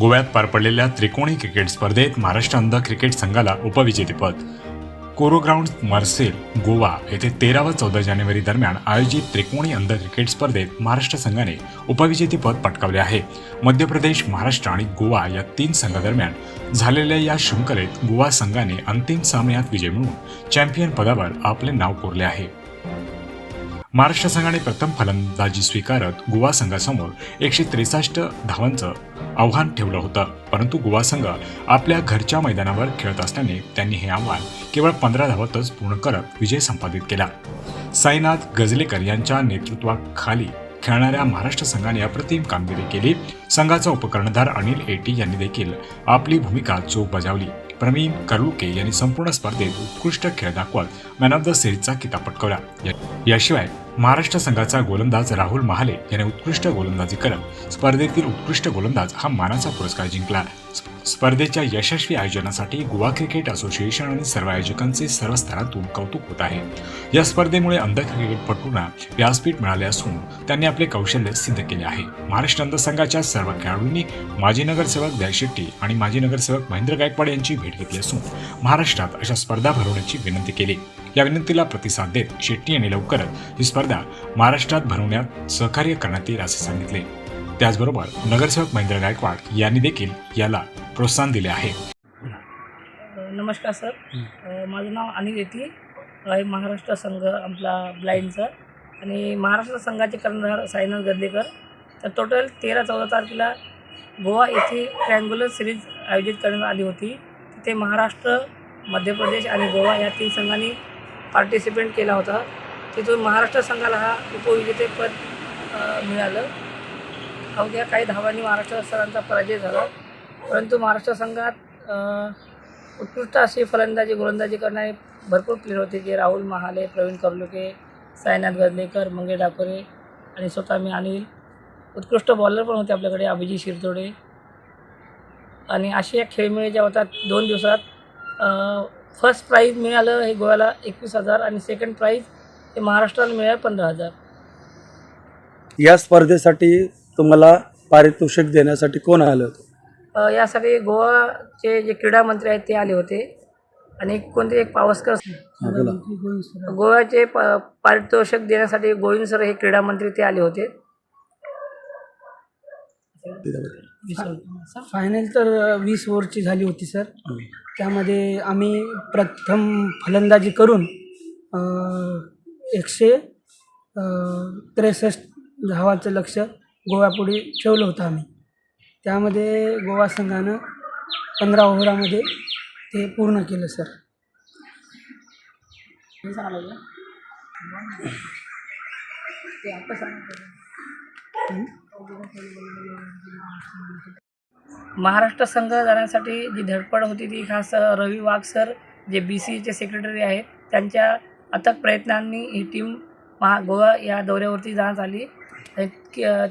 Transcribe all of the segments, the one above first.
गोव्यात पार पडलेल्या त्रिकोणी क्रिकेट स्पर्धेत महाराष्ट्र अंध क्रिकेट संघाला उपविजेतेपद. कोरो ग्राउंड मार्सेल गोवा येथे तेरा व चौदा जानेवारी दरम्यान आयोजित त्रिकोणी अंध क्रिकेट स्पर्धेत महाराष्ट्र संघाने उपविजेतेपद पटकावले आहे. मध्य प्रदेश महाराष्ट्र आणि गोवा या तीन संघादरम्यान झालेल्या या शृंखलेत गोवा संघाने अंतिम सामन्यात विजय मिळवून चॅम्पियन पदावर आपले नाव कोरले आहे. महाराष्ट्र संघाने प्रथम फलंदाजी स्वीकारत गोवा संघासमोर एकशे त्रेसष्ट धावांचं आव्हान ठेवलं होतं. परंतु गोवा संघ आपल्या घरच्या मैदानावर खेळत असल्याने त्यांनी हे आव्हान केवळ पंधरा धावातच पूर्ण करत विजय संपादित केला. साईनाथ गजलेकर यांच्या नेतृत्वाखाली खेळणाऱ्या महाराष्ट्र संघाने अप्रतिम कामगिरी केली. संघाचा उपकर्णधार अनिल एटी यांनी देखील आपली भूमिका चोख बजावली. प्रवीण करुके यांनी संपूर्ण स्पर्धेत उत्कृष्ट खेळ दाखवत मॅन ऑफ द सिरीजचा किताब पटकावला. याशिवाय महाराष्ट्र संघाचा गोलंदाज राहुल महाले याने उत्कृष्ट गोलंदाजी करत स्पर्धेतील उत्कृष्ट गोलंदाज हा मानाचा पुरस्कार जिंकला. स्पर्धेच्या यशस्वी आयोजनासाठी गोवा क्रिकेट असोसिएशन आणि सर्व आयोजकांचे सर्व स्तरातून कौतुक होत आहे. या स्पर्धेमुळे अंध क्रिकेटपटूंना व्यासपीठ मिळाले असून त्यांनी आपले कौशल्य सिद्ध केले आहे. महाराष्ट्र अंध संघाच्या सर्व खेळाडूंनी माजी नगरसेवक दया शेट्टी आणि माजी नगरसेवक महेंद्र गायकवाड यांची भेट घेतली असून महाराष्ट्रात अशा स्पर्धा भरवण्याची विनंती केली. या विनंतीला प्रतिसाद देत शेट्टी यांनी लवकरच ही स्पर्धा महाराष्ट्रात भरवण्यात सहकार्य करण्यात येईल असे सांगितले. त्याचबरोबर नगरसेवक महेंद्र गायकवाड यांनी देखील याला प्रोत्साहन दिले आहे. नमस्कार सर. माझं नाव अनिल येती आहे महाराष्ट्र संघ आपला ब्लाइंडचा आणि महाराष्ट्र संघाचे कर्णधार साईनाथ गद्देकर तर टोटल तेरा चौदा तारखेला गोवा येथे ट्रँग्युलर सिरीज आयोजित करण्यात आली होती. तिथे महाराष्ट्र मध्य प्रदेश आणि गोवा या तीन संघांनी पार्टिसिपेट केला होता. तिथून महाराष्ट्र संघाला हा उपविजेतेपद मिळालं. अवघ्या काही धावांनी महाराष्ट्र सरांचा पराजय झाला. परंतु महाराष्ट्र संघात उत्कृष्ट अशी फलंदाजी गोलंदाजी करणारे भरपूर प्लेयर होते जे राहुल महाले प्रवीण कर्लुके साईनाथ गजलेकर मंगे डाकोरे आणि स्वतः मी अनिल. उत्कृष्ट बॉलर पण होते आपल्याकडे अभिजित शिरतोडे आणि अशा खेळमेळी ज्या होतात दोन दिवसात फर्स्ट प्राईज मिळालं हे गोव्याला एकवीस हजार आणि सेकंड प्राईज हे महाराष्ट्राला मिळालं पंधरा हजार. या स्पर्धेसाठी तुम्हाला पारितोषिक देण्यासाठी कोण आलं होतं? अ, यासाठी गोवाचे जे क्रीडा मंत्री आहेत ते आले होते. आणि कोणते एक पावसकर हा, बोला. गोव्याचे प पारितोषिक देण्यासाठी गोविंद सर हे क्रीडा मंत्री ते आले होते. फायनल तर वीस ओव्हरची झाली होती सर. त्यामध्ये आम्ही प्रथम फलंदाजी करून एकशे त्रेसष्ट धावाचं लक्ष गोव्यापुढे ठेवलं होतं आम्ही. त्यामध्ये गोवा संघानं पंधरा ओव्हरामध्ये ते पूर्ण केलं सर. महाराष्ट्र संघ जाण्यासाठी जी धडपड होती ती खास रवी वाघ सर जे बी सीचे सेक्रेटरी आहेत त्यांच्या अथक प्रयत्नांनी ही टीम महा गोवा या दौऱ्यावरती जाण्यात आली.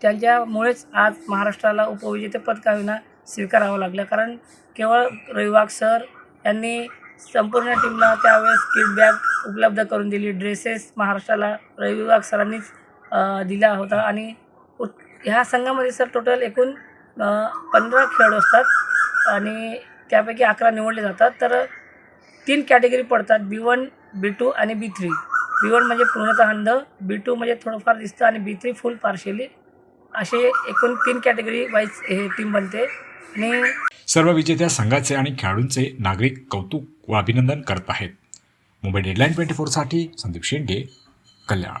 त्यांच्यामुळेच आज महाराष्ट्राला उपविजेतेपद का विना स्वीकारावं लागलं. कारण केवळ रवी सर यांनी संपूर्ण टीमला त्यावेळेस किट बॅग उपलब्ध करून दिली. ड्रेसेस महाराष्ट्राला रवी सरांनीच दिला होता. आणि ह्या संघामध्ये सर टोटल एकूण पंधरा खेळाडू असतात आणि त्यापैकी अकरा निवडले जातात. तर तीन कॅटेगरी पडतात बी वन बी टू आणि बी थ्री बी वन म्हणजे पूर्णतः अंध बी टू म्हणजे थोडंफार दिसतं आणि बी थ्री फुल पार्शियली असे एकूण तीन कॅटेगरी वाईज हे टीम बनते. आणि सर्व विजेत्या संघाचे आणि खेळाडूंचे नागरिक कौतुक व अभिनंदन करत आहेत. मुंबई डेडलाईन ट्वेंटी फोरसाठी संदीप शेंडे कल्याण.